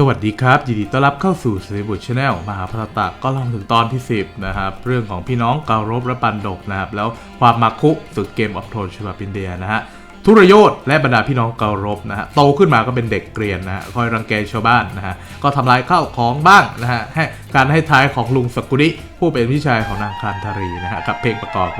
สวัสดีครับ ยินดีต้อนรับเข้าสู่ส r บุตรชาแนลมหาพรตะก็ลองถึงตอนที่ 10 นะครับ เรื่องของพี่น้องเการบและปันดกนะครับ แล้วความมาคุสึกเกมออฟโทนชวาปินเดียนะฮะ ทุรโยธและบรรดาพี่น้องเการบนะฮะโตขึ้นมาก็เป็นเด็กเกรียนนะฮะคอยรังแกชาวบ้านนะฮะก็ทำลายข้าวของบ้างนะฮะให้การให้ท้ายของลุงสกุลิผู้เป็นพี่ชายของนางคานธารีนะฮะกับเพลงประกอบ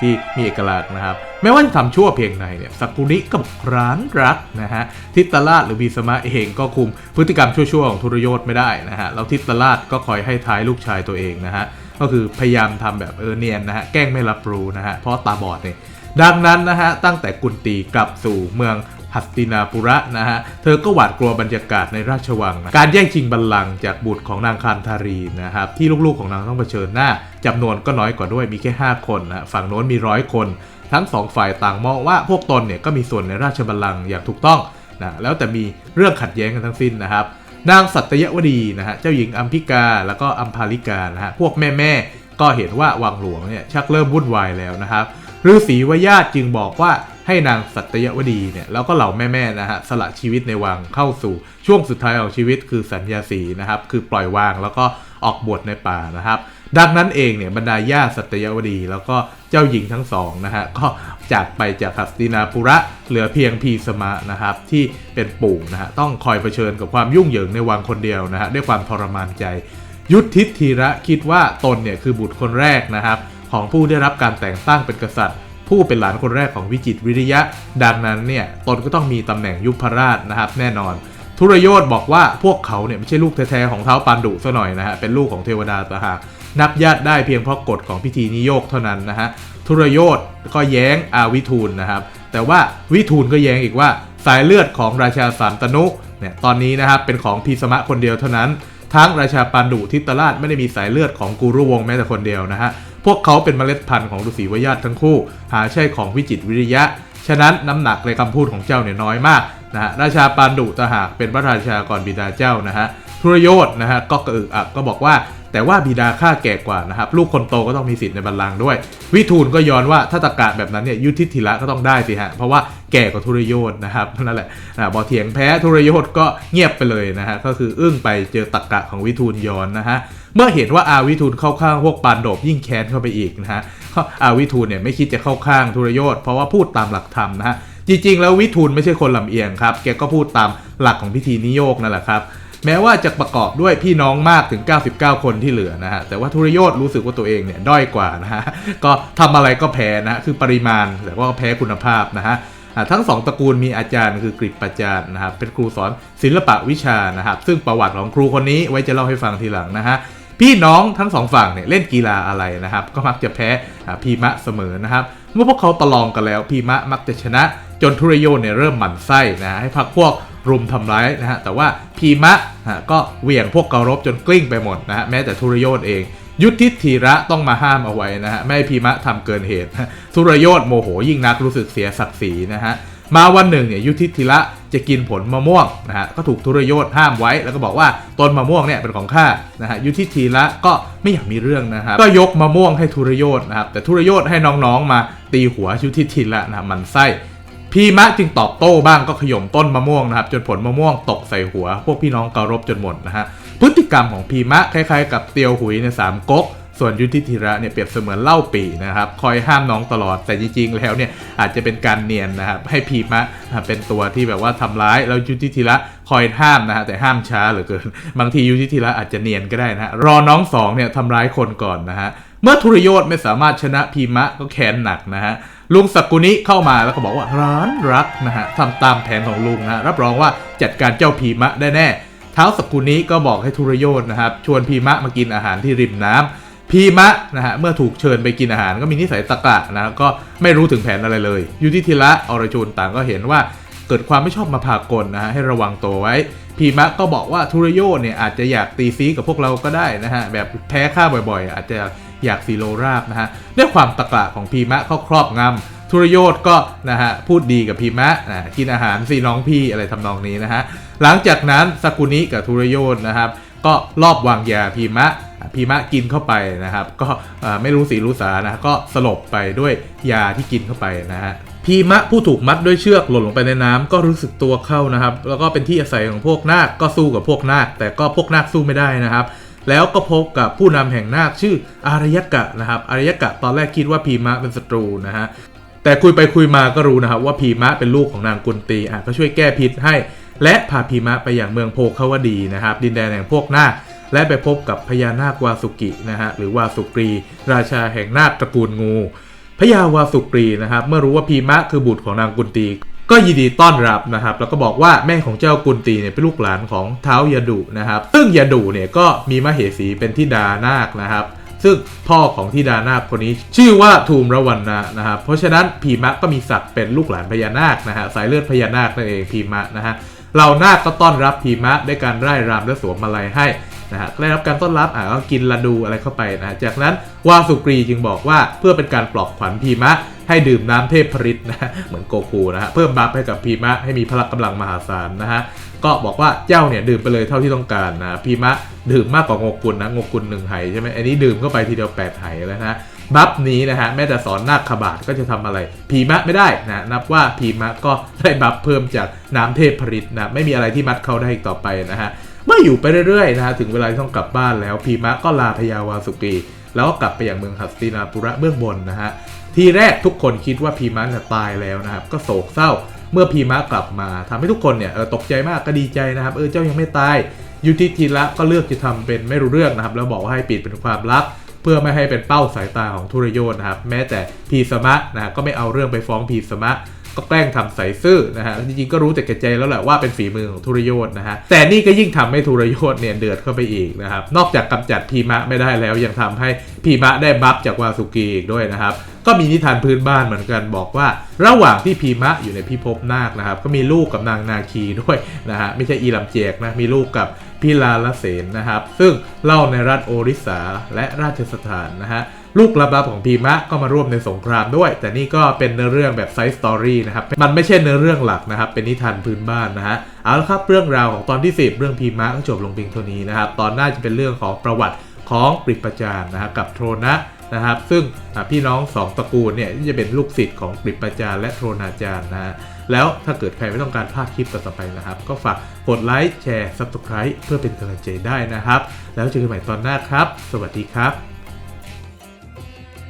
ที่มีเอกลักษณ์นะครับแม้ว่าจะทำชั่วเพียงไหนเนี่ยสกุลิก็บร้านรักนะฮะทิตราชหรือบีสมะเองก็คุมพฤติกรรมชั่วๆของทุรโยธไม่ได้นะฮะแล้วทิตราชก็คอยให้ท้ายลูกชายตัวเองนะฮะก็คือพยายามทำแบบเออเนียนนะฮะแกล้งไม่รับรู้นะฮะเพราะตาบอดเนี่ย ดังนั้นนะฮะตั้งแต่กุนตีกลับสู่เมืองหัสตินาปุระนะฮะ เธอก็หวาดกลัวบรรยากาศในราชวังนะการแย่งชิงบัลลังก์จากบุตรของนางคานธารีนะครับ ที่ลูกๆของนางต้องเผชิญหน้าจำนวนก็น้อยกว่าด้วยมีแค่ 5 คนนะฝั่งโน้นมีร้อยคน ทั้งสองฝ่ายต่างมองว่าพวกตนเนี่ยก็มีส่วนในราชบัลลังก์อย่างถูกต้องนะแล้วแต่มีเรื่องขัดแย้งกันทั้งสิ้นนะครับนางสัตยวดีนะฮะเจ้าหญิงอัมพิกาแล้วก็อัมพาลิกานะฮะพวกแม่ๆก็เห็นว่าวังหลวงเนี่ยชักเริ่มวุ่นวายแล้วนะครับ ฤาษีวญาติจึงบอกว่าให้นางสัตยวดีเนี่ยแล้วก็เหล่าแม่ๆนะฮะสละชีวิตในวังเข้าสู่ช่วงสุดท้ายของชีวิตคือสัญญาสีนะครับคือปล่อยวางแล้วก็ออกบวชในป่านะครับ ดังนั้นเองเนี่ยบรรดาญาสัตยวดี แล้วก็เจ้าหญิงทั้งสองนะฮะก็จากไปจากหัสตินาปุระเหลือเพียงพีสมะนะครับที่เป็นปู่นะฮะต้องคอยเผชิญกับความยุ่งเหยิงในวังคนเดียวนะฮะด้วยความทรมานใจ ยุทธิธีระคิดว่าตนเนี่ยคือบุตรคนแรกนะครับ ของผู้ได้รับการแต่งตั้งเป็นกษัตริย์ ผู้เป็นหลานคนแรกของวิจิตวิริยะ ดังนั้นเนี่ยตนก็ต้องมีตำแหน่งยุพราชนะครับแน่นอน ทุรโยธบอกว่าพวกเขาเนี่ยไม่ใช่ลูกแท้ๆของเท้าปันดุซะหน่อยนะฮะเป็นลูกของเทวดาต่างหากนับญาติได้เพียงเพราะกฎของพิธีนิโยกเท่านั้นนะฮะทุรโยธก็แย้งอาวิทูลนะครับ แต่ว่าวิทูลก็แย้งอีกว่าสายเลือดของราชาสันตนุเนี่ยตอนนี้นะครับเป็นของพีสมะคนเดียวเท่านั้น ทั้งราชาปันดุทิตราชไม่ได้มีสายเลือดของกูรุวงแม้แต่คนเดียวนะฮะ พวกเขาเป็นเมล็ดพันธุ์ของฤาษีวญาตทั้งคู่ หาใช่ของวิจิตวิริยะ ฉะนั้นน้ำหนักในคำพูดของเจ้าเนี่ยน้อยมากนะฮะราชาปันดุตหากเป็นพระราชาก่อนบิดาเจ้านะฮะทุรโยธนะฮะก็กระอึกอักก็บอกว่าแต่ว่าบิดาข้าแก่กว่านะครับ ลูกคนโตก็ต้องมีสิทธิ์ในบัลลังก์ด้วย วิทูลก็ย้อนว่าถ้าตะกาศแบบนั้นเนี่ยยุทธิธิระก็ต้องได้สิฮะ เพราะว่าแก่กว่าทุรโยธนะครับนั่นแหละนะบอเถียงแพ้ทุรโยธก็เงียบไปเลยนะฮะก็คืออึ้งไปเจอตะกะของวิทูลย้อนนะฮะ เมื่อเห็นว่าอาวิทูลเข้าข้างพวกปานโดบยิ่งแค้นเข้าไปอีกนะฮะอาวิทูลเนี่ยไม่คิดจะเข้าข้างทุรยธเพราะว่าพูดตามหลักธรรมนะฮะจริงๆ แล้ววิทูลไม่ใช่คนลำเอียงครับแกก็พูดตามหลักของพิธีนิโยกนั่นแหละครับแม้ว่าจะประกอบด้วยพี่น้องมากถึง 99 คนที่เหลือนะฮะ แต่ว่าทุรยธรู้สึกว่าตัวเองเนี่ยด้อยกว่านะฮะ ก็ทำอะไรก็แพ้นะฮะคือปริมาณแต่ว่าแพ้คุณภาพนะฮะ ทั้งสองตระกูลมีอาจารย์คือกฤษปัจจารย์นะครับ เป็นครูสอนศิลปะวิชานะครับ ซึ่งประวัติของครูคนนี้ไว้จะเล่าให้ฟังทีหลังนะฮะ พี่น้องทั้งสองฝั่งเนี่ยเล่นกีฬาอะไรนะครับ ก็มักจะแพ้พีมะเสมอนะครับ เมื่อพวกเขาประลองกันแล้วพีมะมักจะชนะ จนทุรโยนเนี่ยเริ่มหมั่นไส้นะให้พักพวกรุมทำร้ายนะฮะแต่ว่าพีมะฮะก็เหวี่ยงพวกเการบจนกลิ้งไปหมดนะฮะแม้แต่ทุรโยนเอง ยุทธิธีระต้องมาห้ามเอาไว้นะฮะไม่ให้พีมะทำเกินเหตุ ทุรโยนโมโหยิ่งนักรู้สึกเสียศักดิ์ศรีนะฮะ มาวันหนึ่งเนี่ยยุทธิธีระจะกินผลมะม่วงนะฮะก็ถูกทุรยนห้ามไว้ แล้วก็บอกว่าต้นมะม่วงเนี่ยเป็นของข้านะฮะยุทธิธีระก็ไม่อยากมีเรื่องนะครับก็ยกมะม่วงให้ทุรยนนะครับแต่ทุรยนให้น้องๆมาตีหัวยุทธิธีระนะมันไส้พี่มะจึงตอบโต้บ้างก็ขย่มต้นมะม่วงนะครับจนผลมะม่วงตกใส่หัว พวกพี่น้องเการบจนหมดนะฮะพฤติกรรมของพีมะคล้ายๆ กับเตียวหุยในสามก๊ก ส่วนยุทธิธิระเนี่ยเปรียบเสมือนเล่าปีนะครับคอยห้ามน้องตลอดแต่จริงๆแล้วเนี่ยอาจจะเป็นการเนียนนะครับให้พีมะเป็นตัวที่แบบว่าทำร้ายแล้วยุทธิธิระคอยห้ามนะฮะแต่ห้ามช้าเหลือเกิน บางทียุทธิธิระอาจจะเนียนก็ได้นะรอน้องสองเนี่ยทำร้ายคนก่อนนะฮะเมื่อทุรยธไม่สามารถชนะพีมะก็แค้นหนักนะฮะลุงสักกุนิเข้ามาแล้วก็บอกว่าร้านรักนะฮะทำตามแผนของลุงนะะรับรองว่าจัดการเจ้าพีมะได้แน่เท้าสักกุนิก็บอกให้ทุรยธนะครับชวนพีมะมากินอาหารที่ริมน้ำ พีมะนะฮะเมื่อถูกเชิญไปกินอาหารก็มีนิสัยตะกะนะก็ไม่รู้ถึงแผนอะไรเลยยุทธิธิระอรชุนต่างก็เห็นว่าเกิดความไม่ชอบมาพากลนะฮะให้ระวังตัวไว้ พีมะก็บอกว่าทุรโยเนี่ยอาจจะอยากตีซีกับพวกเราก็ได้นะฮะแบบแพ้ข้าบ่อยๆ อาจจะอยากซีโรราบนะฮะด้วยความตะกะของพีมะเข้าครอบงำทุรโยธก็นะฮะพูดดีกับพีมะนะกินอาหารสิน้องพี่อะไรทำนองนี้นะฮะหลังจากนั้นสกุนิกับทุรโยธนะครับ ก็รอบวางยาพีมะพีมะกินเข้าไปนะครับ ก็ไม่รู้สีรู้สานะก็สลบไปด้วยยาที่กินเข้าไปนะฮะพีมะผู้ถูกมัดด้วยเชือกหล่นลงไปในน้ำก็รู้สึกตัวเข้านะครับ แล้วก็เป็นที่อาศัยของพวกนาคก็สู้กับพวกนาค แต่ก็พวกนาคสู้ไม่ได้นะครับแล้วก็พบกับผู้นำแห่งนาคชื่ออารยกะนะครับ อารยกะตอนแรกคิดว่าพีมะเป็นศัตรูนะฮะแต่คุยไปคุยมาก็รู้นะครับว่าพีมะเป็นลูกของนางกุนตีอะก็ช่วยแก้พิษให้ และพาพีมะไปอย่างเมืองโพคาวดีนะครับ ดินแดนแห่งพวกนาคและไปพบกับพญานาควาสุกินะฮะหรือวาสุกรี ราชาแห่งนาคตระกูลงูพญาวาสุกรีนะครับ เมื่อรู้ว่าพีมะคือบุตรของนางกุนตีก็ยินดีต้อนรับนะครับ แล้วก็บอกว่าแม่ของเจ้ากุนตีเนี่ยเป็นลูกหลานของเท้าวยาดุนะครับ ซึ่งยาดุเนี่ยก็มีมเหสีเป็นทิดานาคนะครับ ซึ่งพ่อของทิดานาคคนนี้ ชื่อว่าทูมระวันนะนะครับ เพราะฉะนั้นพีมะก็มีศักดิ์เป็นลูกหลานพญานาคนะฮะสายเลือดพญานาคนั่นเองพีมะนะฮะ เหล่านาคก็ต้อนรับพีมะด้วยการไร่รำและสวมมาลัยให้นะฮะได้รับการต้อนรับอะก็กินละดูอะไรเข้าไปนะจากนั้นวาสุกรีจึงบอกว่าเพื่อเป็นการปลอบขวัญพีมะ ให้ดื่มน้ำเทพพริตนะเหมือนโกคูนะฮะเพิ่มบัฟให้กับพีมะให้มีพละกำลังมหาศาลนะฮะก็บอกว่าเจ้าเนี่ยดื่มไปเลยเท่าที่ต้องการนะพีมะดื่มมากกว่าโงกุลนะโงกุลหนึ่งไหใช่ไหมอันนี้ดื่มเข้าไปทีเดียวแปดไหแล้วนะ บัฟนี้นะฮะแม้แต่สอนนาคขบาทก็จะทำอะไรพีมะไม่ได้นะนับว่าพีมะก็ได้บัฟเพิ่มจากน้ำเทพพริตนะไม่มีอะไรที่มัดเขาได้อีกต่อไปนะฮะเมื่ออยู่ไปเรื่อยๆนะฮะถึงเวลาที่ต้องกลับบ้านแล้วพีมะก็ลาพญาวาสุกีแล้วก็กลับไปอยังเมืองหัสตินาปุระเบื้องบนนะฮะทีแรกทุกคนคิดว่าพีมะเนี่ยตายแล้วนะครับก็โศกเศร้าเมื่อพีมะกลับมาทำให้ทุกคนเนี่ยเออตกใจมากก็ดีใจนะครับเออเจ้ายังไม่ตายยูทิทีละก็เลือกจะทำเป็นไม่รู้เรื่องนะครับแล้วบอกว่าให้ปิดเป็นความลับ เพื่อไม่ให้เป็นเป้าสายตาของทุรโยนนะครับ แม้แต่พีสมะนะก็ไม่เอาเรื่องไปฟ้องพีสมะก็แกล้งทำใส่ซื่อนะฮะจริงๆก็รู้แต่แก่ใจแล้วแหละว่าเป็นฝีมือของทุรยนนะฮะแต่นี่ก็ยิ่งทำให้ทุรยนเนี่ยเดือดเข้าไปอีกนะครับนอกจากกำจัดพีมะไม่ได้แล้วยังทำให้พีมะได้บัฟจากวาสุกีอีกด้วยนะครับก็มีนิทานพื้นบ้านเหมือนกันบอกว่า ระหว่างที่พีมะอยู่ในพิภพนาคนะครับก็มีลูกกับนางนาคีด้วยนะฮะไม่ใช่อีลำเจกนะมีลูกกับ พิลาลเสนนะครับ ซึ่งเล่าในรัฐโอริสาและราชสถานนะฮะลูกลับๆของพีมะก็มาร่วมในสงครามด้วย แต่นี่ก็เป็นเนื้อเรื่องแบบไซส์สตอรี่นะครับ มันไม่ใช่เนื้อเรื่องหลักนะครับ เป็นนิทานพื้นบ้านนะฮะ เอาละครับเรื่องราวของตอนที่ 10 เรื่องพีมะก็จบลงเพียงเท่านี้นะครับ ตอนหน้าจะเป็นเรื่องของประวัติของปริปจารนะฮะกับโทนะ นะครับ ซึ่งพี่น้องสองตระกูลเนี่ยที่จะเป็นลูกศิษย์ของปริปจารย์และโทนาจารย์นะแล้วถ้าเกิดใครไม่ต้องการพลาดคลิปต่อไปนะครับ ก็ฝากกดไลค์แชร์ subscribe เพื่อเป็นกำลังใจได้นะครับ แล้วเจอกันใหม่ตอนหน้าครับ สวัสดีครับ